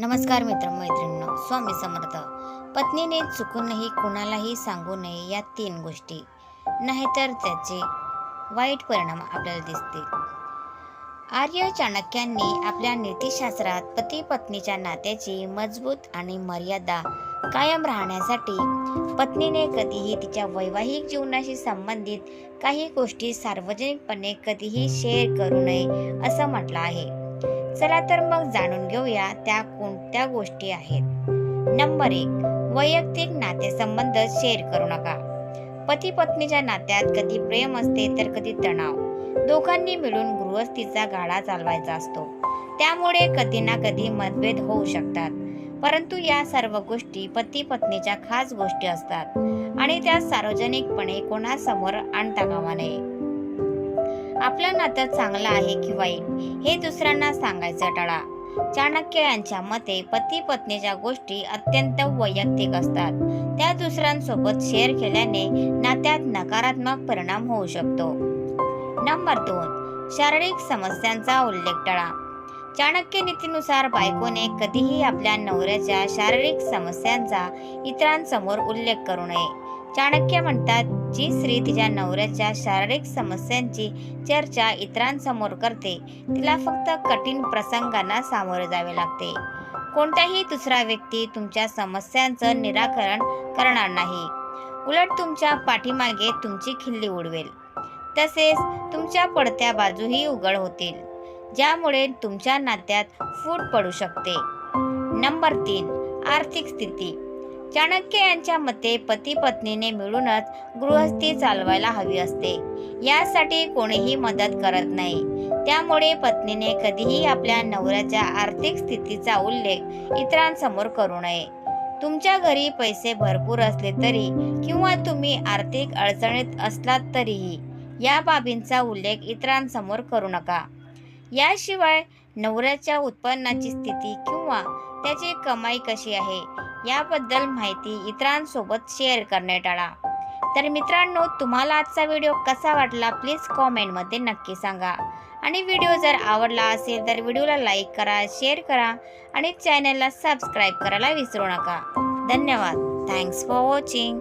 नमस्कार मित्र मैत्रिणींनो स्वामी समर्थ. पत्नीने चुकूनही कुणालाही सांगू नये या तीन गोष्टी. नाहीतर त्याचे वाईट परिणाम आपल्याला दिसतील. आर्य चाणक्यांनी आपल्या नीतिशास्त्रात पती पत्नीच्या नात्याची मजबूत आणि मर्यादा कायम राहण्यासाठी पत्नीने कधीही तिच्या वैवाहिक जीवनाशी संबंधित काही गोष्टी सार्वजनिकपणे कधीही शेअर करू नये असं म्हटलं आहे. चला तर मग जाणून घेऊया त्या कोणत्या गोष्टी आहेत. नंबर एक वैयक्तिक नातेसंबंध शेअर करू नका. पती पत्नीच्या नात्यात कधी प्रेम असते तर कधी तणाव. दोघांनी मिळून गृहस्थीचा गाडा चालवायचा असतो. त्यामुळे कधी ना कधी मतभेद होऊ शकतात. परंतु या सर्व गोष्टी पती पत्नीच्या खास गोष्टी असतात आणि त्या सार्वजनिकपणे कोणासमोर आणता कामा नये. आपलं नातं चांगलं आहे की वाईट हे दुसऱ्यांना सांगायचं टाळा. चाणक्य यांच्या मते पती पत्नीच्या गोष्टी अत्यंत वैयक्तिक असतात. त्या दुसऱ्यांसोबत शेअर केल्याने नात्यात नकारात्मक परिणाम होऊ शकतो. नंबर दोन शारीरिक समस्यांचा उल्लेख टाळा. चाणक्य नीतीनुसार बायकोने कधीही आपल्या नवऱ्याच्या शारीरिक समस्यांचा इतरांसमोर उल्लेख करू नये. चाणक्य म्हणतात जी स्त्री तिच्या नवऱ्याच्या शारीरिक समस्यांची चर्चा इतरांसमोर करते तिला फक्त कठीण प्रसंगांना सामोरे जावे लागते. कोणताही दुसरा व्यक्ती तुमच्या समस्यांचं निराकरण करणार नाही. उलट तुमच्या पाठीमागे तुमची खिल्ली उडवेल. तसेच तुमच्या पडत्या बाजूही उघड होतील ज्यामुळे तुमच्या नात्यात फूट पडू शकते. नंबर तीन आर्थिक स्थिती. चाणक्य यांच्या मते पती पत्नीने मिळूनच गृहस्थी चालवायला हवी असते. यासाठी कोणीही मदत करत नाही. त्यामुळे पत्नीने कधीही आपल्या नवऱ्याच्या आर्थिक स्थितीचा उल्लेख इतरांसमोर करू नये. तुमच्या घरी पैसे भरपूर असले तरी किंवा तुम्ही आर्थिक अडचणीत असलात तरीही या बाबींचा उल्लेख इतरांसमोर करू नका. याशिवाय नवऱ्याच्या उत्पन्नाची स्थिती किंवा त्याची कमाई कशी आहे याबद्दल माहिती इतरांसोबत शेअर करणे टाळा तर मित्रांनो तुम्हाला आजचा व्हिडिओ कसा वाटला? प्लीज कॉमेंटमध्ये नक्की सांगा. आणि व्हिडिओ जर आवडला असेल तर व्हिडिओला लाईक करा शेअर करा आणि चॅनलला सबस्क्राईब करायला विसरू नका. धन्यवाद. Thanks for watching